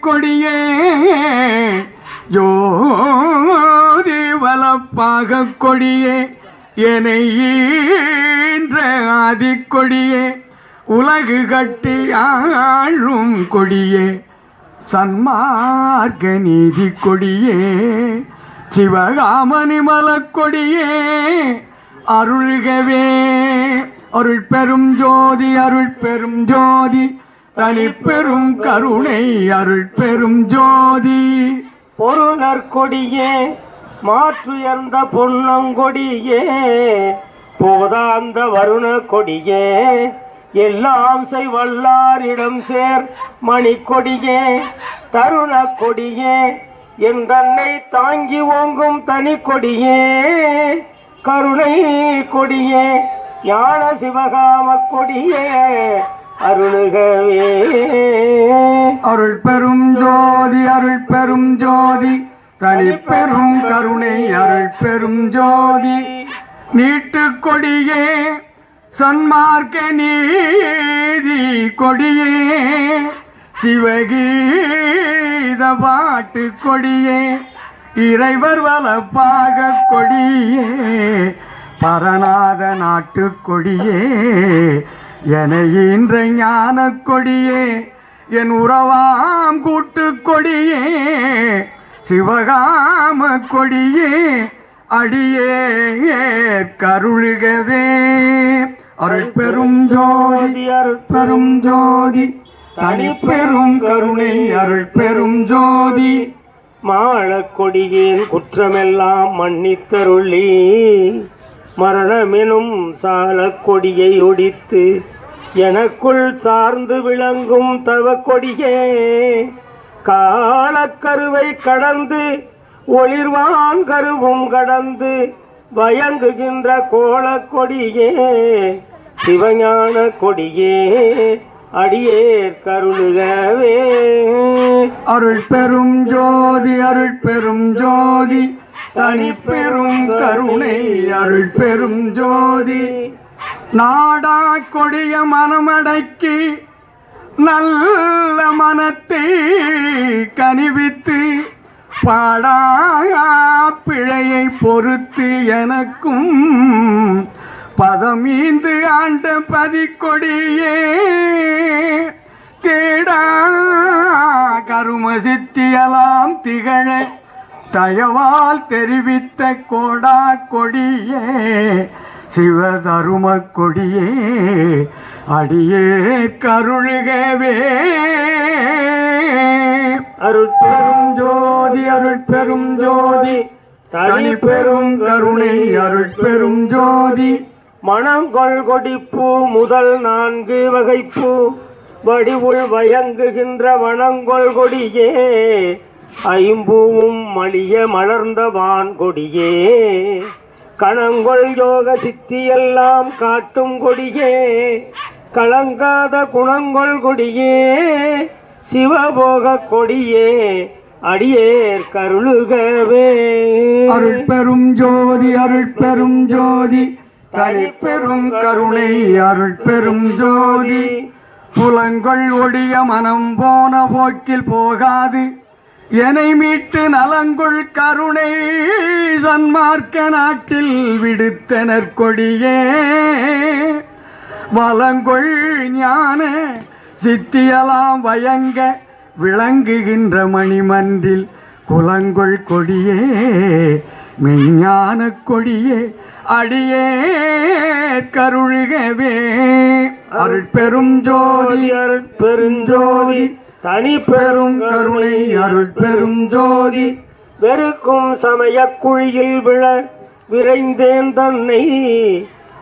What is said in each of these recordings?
கொடியே. யோதி வலப்பாக கொடியே. எனை ஈன்ற ஆதிக்கொடியே உலகு கட்டி ஆழும் கொடியே. சன்மார்க்க நீதி கொடியே. சிவகாமணி மலக்கொடியே அருள்கவே. அருள் பெரும் ஜோதி அருள் பெரும் ஜோதி. தனி பெரும் கருணை அருள் பெரும் ஜோதி. பொருளர் கொடியே மாற்றுயர்ந்த பொன்னங்கொடியே போதாந்த வருண கொடியே எல்லாம் செய் வல்லாரிடம் சேர் மணிக்கொடியே தருண கொடியே என் தன்னை தாங்கி ஓங்கும் தனி கொடியே கருணை கொடியே ஞான சிவகாம கொடியே அருளுகவே. அருள் பெரும் ஜோதி அருள் பெரும் ஜோதி தனிப்பெரும் பெரும் கருணை அருள் பெரும் ஜோதி. நீட்டு கொடியே சன்மார்க்க நீதி கொடியே. சிவகீத பாட்டு கொடியே இறைவர் வளப்பாக கொடியே. பரநாத நாட்டு கொடியே என ஞான கொடியே என் உறவாம் கூட்டு கொடியே சிவகாம கொடியே அடியே கருளுகவே. அருள் பெரும் ஜோதி அருள் பெரும் ஜோதி தனி பெரும் கருணை அருள் பெரும் ஜோதி. மாளக் கொடியேன் குற்றமெல்லாம் மன்னித்தருளி மரணமெனும் சாலக்கொடியை ஒடித்து எனக்குள் சார்ந்து விளங்கும் தவ கொடியே காலக்கருவை கடந்து ஒளிர்வான் கருவும் கடந்து பயங்குகின்ற கோலக் கொடியே சிவஞான கொடியே அடியே கருளுகவே. அருள் பெரும் ஜோதி அருள் பெரும் ஜோதி தனி பெரும் கருணை அருள் பெரும் ஜோதி நாடா கொடிய மனமடக்கி நல்ல மனத்தை கனிவித்து பாடா பிழையை பொறுத்து எனக்கும் பதமீந்து ஆண்ட பதிக்கொடியே தேடா கரும சித்தியலாம் திகழ தயவால் தெரிவித்த கோடா கொடியே சிவதரும கொடியே அடியே கருளுகவே அருட்பெரும் ஜோதி அருட்பெரும் ஜோதி தனி பெரும் கருணை அருட்பெரும் ஜோதி. மணங்கொள் கொடிப்பூ முதல் நான்கு வகைப்பூ வடிவுள் வயங்குகின்ற வனங்கொள் கொடியே ஐம்பூவும் மலிய மலர்ந்த வான் கொடியே கணங்கொள் யோக சித்தியெல்லாம் காட்டும் கொடியே. கலங்காத குணங்கொள் கொடியே. சிவபோக கொடியே. அடியேர் கருளுகவே. அருள் பெரும் ஜோதி அருள் பெரும் ஜோதி. தனி பெரும் கருணை அருள் பெரும் ஜோதி. புலங்கள் ஒடிய மனம் போன போக்கில் போகாது. என்னை மீட்டு நலங்குள் கருணை சன்மார்க்க நாட்டில் விடுத்தனர் கொடியே. வலங்கொள் ஞான சித்தியலாம் வயங்க விளங்குகின்ற மணிமன்றில் குலங்கொள் கொடியே. மெய்ஞான கொடியே அடியே கருழுகவே. அருள் பெரும் ஜோதி அருள் பெருஞ்சோதி தனி பெரும் கருணை அருள் பெரும் ஜோதி. வெறுக்கும் சமய குழியில் விழ விரைந்தேன் தன்னை.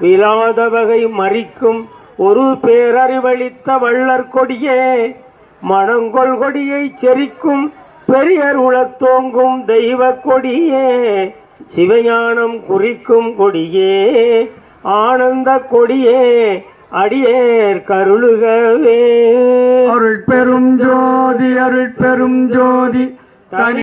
விழாத வகை மறிக்கும் ஒரு பேரறிவளித்த வள்ளற் கொடியே. மணங்கொள் கொடியை செரிக்கும் பெரியர் உளத்தோங்கும் தெய்வ கொடியே. சிவஞானம் குறிக்கும் கொடியே. ஆனந்த கொடியே. அடியேர் கருளுகவே. அருள் பெரும் ஜோதி அருள் பெரும் ஜோதி. தனி